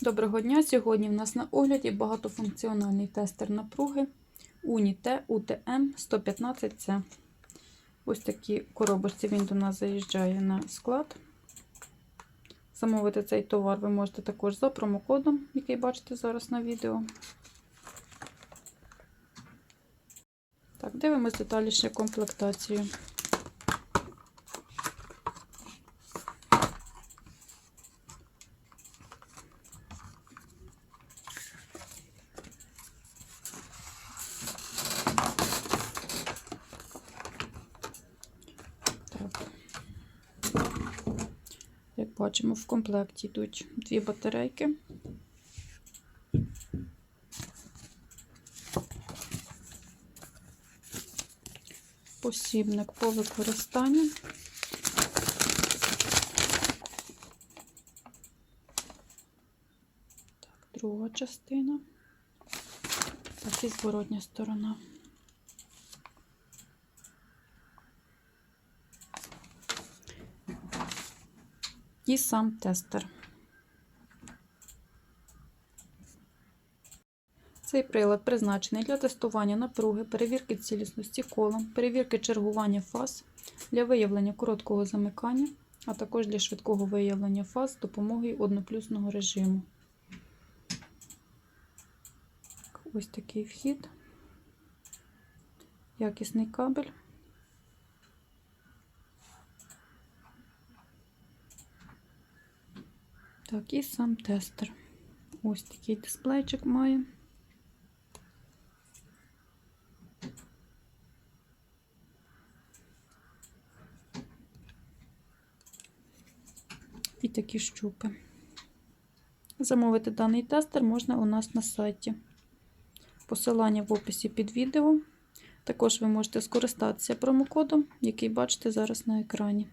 Доброго дня! Сьогодні в нас на огляді багатофункціональний тестер напруги Unite UTM 115C. Ось такі коробочці він до нас заїжджає на склад. Замовити цей товар ви можете також за промокодом, який бачите зараз на відео. Так, дивимось детальніше комплектацію. Бачимо, в комплекті йдуть дві батарейки. Посібник по використанню. Так, друга частина. Так, і зворотня сторона. І сам тестер. Цей прилад призначений для тестування напруги, перевірки цілісності кола, перевірки чергування фаз для виявлення короткого замикання, а також для швидкого виявлення фаз з допомогою одноплюсного режиму. Ось такий вхід, якісний кабель. Так, і сам тестер. Ось такий дисплейчик має. І такі щупи. Замовити даний тестер можна у нас на сайті. Посилання в описі під відео. Також ви можете скористатися промокодом, який бачите зараз на екрані.